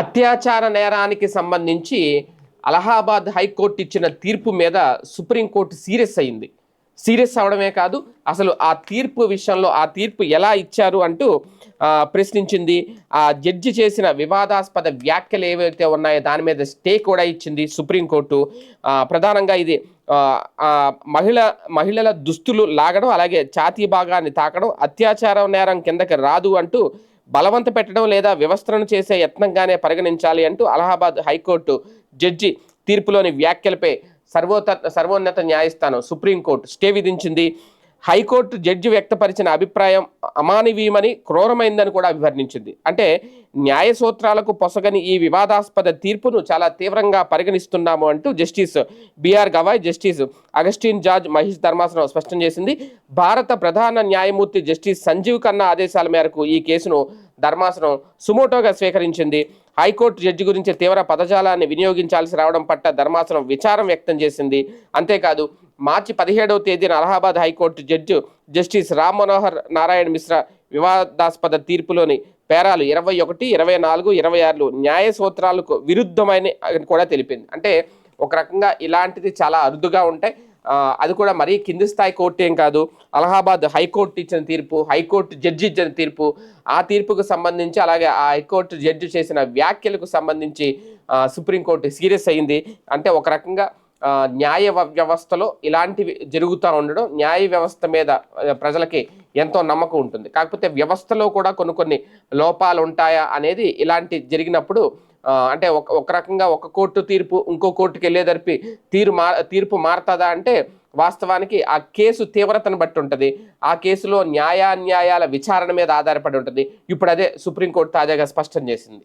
అత్యాచార నేరానికి సంబంధించి అలహాబాద్ హైకోర్టు ఇచ్చిన తీర్పు మీద సుప్రీంకోర్టు సీరియస్ అయింది. సీరియస్ అవడమే కాదు అసలు ఆ తీర్పు విషయంలో ఆ తీర్పు ఎలా ఇచ్చారు అంటూ ప్రశ్నించింది. ఆ జడ్జి చేసిన వివాదాస్పద వ్యాఖ్యలు ఏవైతే ఉన్నాయో దాని మీద స్టే కూడా ఇచ్చింది సుప్రీంకోర్టు. ప్రధానంగా ఇది మహిళ మహిళల దుస్తులు లాగడం అలాగే ఛాతీ భాగాన్ని తాకడం అత్యాచారం నేరం కిందకి రాదు అంటూ బలవంత పెట్టడం లేదా వ్యవస్థలను చేసే యత్నంగానే పరిగణించాలి అంటూ అలహాబాద్ హైకోర్టు జడ్జి తీర్పులోని వ్యాఖ్యలపై సర్వోత సర్వోన్నత న్యాయస్థానం సుప్రీంకోర్టు స్టే విధించింది. హైకోర్టు జడ్జి వ్యక్తపరిచిన అభిప్రాయం అమానవీయమని క్రూరమైందని కూడా అభివర్ణించింది. అంటే న్యాయ సూత్రాలకు పొసగని ఈ వివాదాస్పద తీర్పును చాలా తీవ్రంగా పరిగణిస్తున్నాము అంటూ justice B R Gavai justice Augustine George Mahesh ధర్మాసనం స్పష్టం చేసింది. భారత ప్రధాన న్యాయమూర్తి జస్టిస్ సంజీవ్ ఖన్నా ఆదేశాల మేరకు ఈ కేసును ధర్మాసనం సుమోటోగా స్వీకరించింది. హైకోర్టు జడ్జి గురించి తీవ్ర పదజాలాన్ని వినియోగించాల్సి రావడం పట్ల ధర్మాసనం విచారం వ్యక్తం చేసింది. అంతేకాదు మార్చి పదిహేడవ తేదీన Allahabad high court judge justice Ram Manohar Narayan Mishra వివాదాస్పద తీర్పులోని పేరాలు ఇరవై ఒకటి ఇరవై నాలుగు ఇరవై ఆరులు న్యాయ సూత్రాలకు విరుద్ధమైన కూడా తెలిపింది. అంటే ఒక రకంగా ఇలాంటిది చాలా అరుదుగా ఉంటాయి. అది కూడా మరీ కింది స్థాయి కోర్టు ఏం కాదు. అలహాబాద్ హైకోర్టు ఇచ్చిన తీర్పు హైకోర్టు జడ్జి ఇచ్చిన తీర్పు ఆ తీర్పుకు సంబంధించి అలాగే ఆ హైకోర్టు జడ్జి చేసిన వ్యాఖ్యలకు సంబంధించి సుప్రీంకోర్టు సీరియస్ అయింది అంటే ఒక రకంగా న్యాయ వ్యవస్థలో ఇలాంటివి జరుగుతూ ఉండడం న్యాయ వ్యవస్థ మీద ప్రజలకి ఎంతో నమ్మకం ఉంటుంది. కాకపోతే వ్యవస్థలో కూడా కొన్ని కొన్ని లోపాలు ఉంటాయా అనేది ఇలాంటి జరిగినప్పుడు అంటే ఒక ఒక రకంగా ఒక కోర్టు తీర్పు ఇంకో కోర్టుకి వెళ్ళేదరిపి తీరు మా తీర్పు మారుతుందా అంటే వాస్తవానికి ఆ కేసు తీవ్రతను బట్టి ఉంటుంది. ఆ కేసులో న్యాయాన్యాయాల విచారణ మీద ఆధారపడి ఉంటుంది. ఇప్పుడు అదే సుప్రీంకోర్టు తాజాగా స్పష్టం చేసింది.